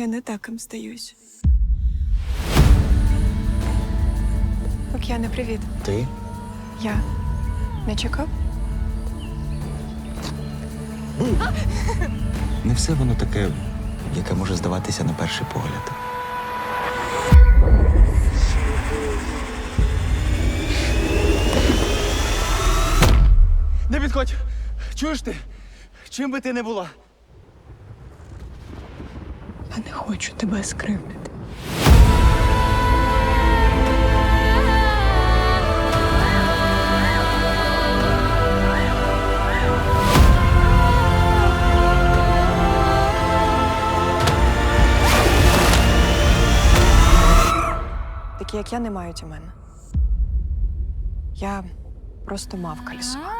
Я не так їм здаюсь. Океане, привіт. Ти? Я не чекав? Не все воно таке, яке може здаватися на перший погляд. Не підходь! Чуєш ти? Чим би ти не була? Я не хочу тебе скривдити. Такі, як я, не мають у мене. Я просто мавка лісова.